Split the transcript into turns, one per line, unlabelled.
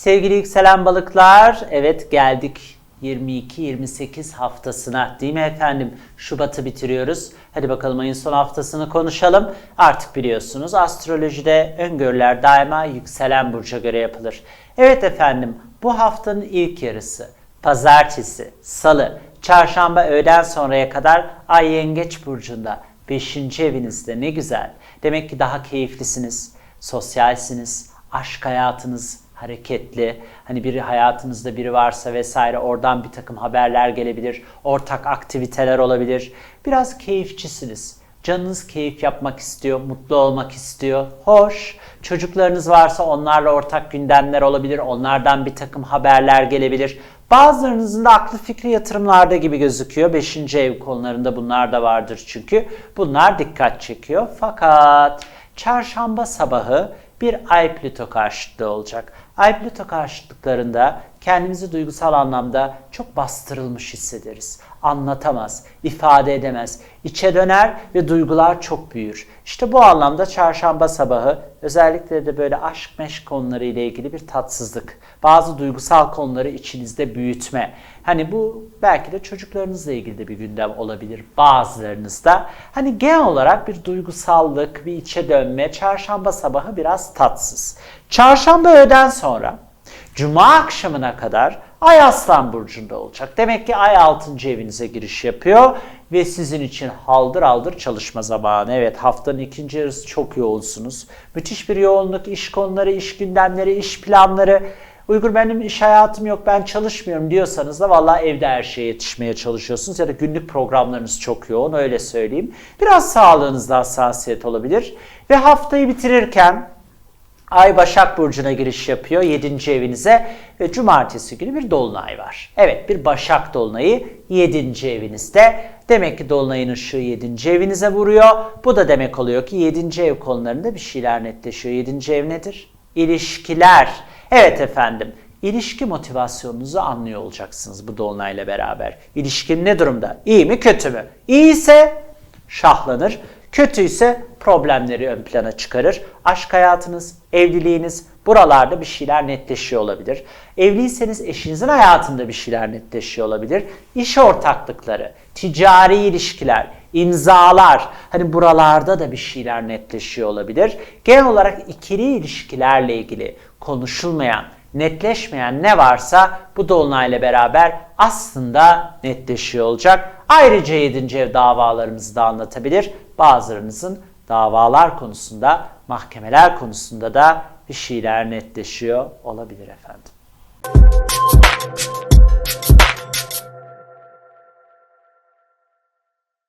Sevgili yükselen balıklar, evet geldik 22-28 haftasına değil mi efendim? Şubat'ı bitiriyoruz. Hadi bakalım ayın son haftasını konuşalım. Artık biliyorsunuz astrolojide öngörüler daima yükselen burca göre yapılır. Evet efendim bu haftanın ilk yarısı pazartesi, salı, çarşamba öğleden sonraya kadar ay yengeç burcunda 5. evinizde ne güzel. Demek ki daha keyiflisiniz, sosyalsiniz, aşk hayatınız hareketli. Hani biri hayatınızda biri varsa vesaire oradan bir takım haberler gelebilir. Ortak aktiviteler olabilir. Biraz keyifçisiniz. Canınız keyif yapmak istiyor, mutlu olmak istiyor. Hoş. Çocuklarınız varsa onlarla ortak gündemler olabilir. Onlardan bir takım haberler gelebilir. Bazılarınızın da aklı fikri yatırımlarda gibi gözüküyor. Beşinci ev konularında bunlar da vardır çünkü. Bunlar dikkat çekiyor. Fakat çarşamba sabahı bir Ay Plüto karşıtlığı olacak. Ay Plüto karşıtlıklarında kendimizi duygusal anlamda çok bastırılmış hissederiz. Anlatamaz, ifade edemez, içe döner ve duygular çok büyür. İşte bu anlamda çarşamba sabahı özellikle de böyle aşk meşk konuları ile ilgili bir tatsızlık, bazı duygusal konuları içinizde büyütme. Hani bu belki de çocuklarınızla ilgili de bir gündem olabilir bazılarınızda. Hani genel olarak bir duygusallık, bir içe dönme, çarşamba sabahı biraz tatsız. Çarşamba öğleden sonra Cuma akşamına kadar Ay Aslan Burcu'nda olacak. Demek ki Ay 6. evinize giriş yapıyor ve sizin için haldır aldır çalışma zamanı. Evet haftanın ikinci yarısı çok yoğunsunuz. Müthiş bir yoğunluk, iş konuları, iş gündemleri, iş planları. Uygur benim iş hayatım yok ben çalışmıyorum diyorsanız da vallahi evde her şeye yetişmeye çalışıyorsunuz ya da günlük programlarınız çok yoğun öyle söyleyeyim. Biraz sağlığınızda hassasiyet olabilir ve haftayı bitirirken Ay Başak Burcu'na giriş yapıyor 7. evinize ve cumartesi günü bir dolunay var. Evet bir Başak dolunayı 7. evinizde. Demek ki dolunayın ışığı 7. evinize vuruyor. Bu da demek oluyor ki 7. ev konularında bir şeyler netleşiyor. 7. ev nedir? İlişkiler. Evet efendim ilişki motivasyonunuzu anlıyor olacaksınız bu dolunayla beraber. İlişkin ne durumda? İyi mi kötü mü? İyi ise şahlanır. Kötüyse problemleri ön plana çıkarır. Aşk hayatınız, evliliğiniz buralarda bir şeyler netleşiyor olabilir. Evliyseniz eşinizin hayatında bir şeyler netleşiyor olabilir. İş ortaklıkları, ticari ilişkiler, imzalar hani buralarda da bir şeyler netleşiyor olabilir. Genel olarak ikili ilişkilerle ilgili konuşulmayan, netleşmeyen ne varsa bu dolunayla beraber aslında netleşiyor olacak. Ayrıca 7. ev davalarımızı da anlatabilir. Bazılarınızın davalar konusunda, mahkemeler konusunda da bir şeyler netleşiyor olabilir efendim.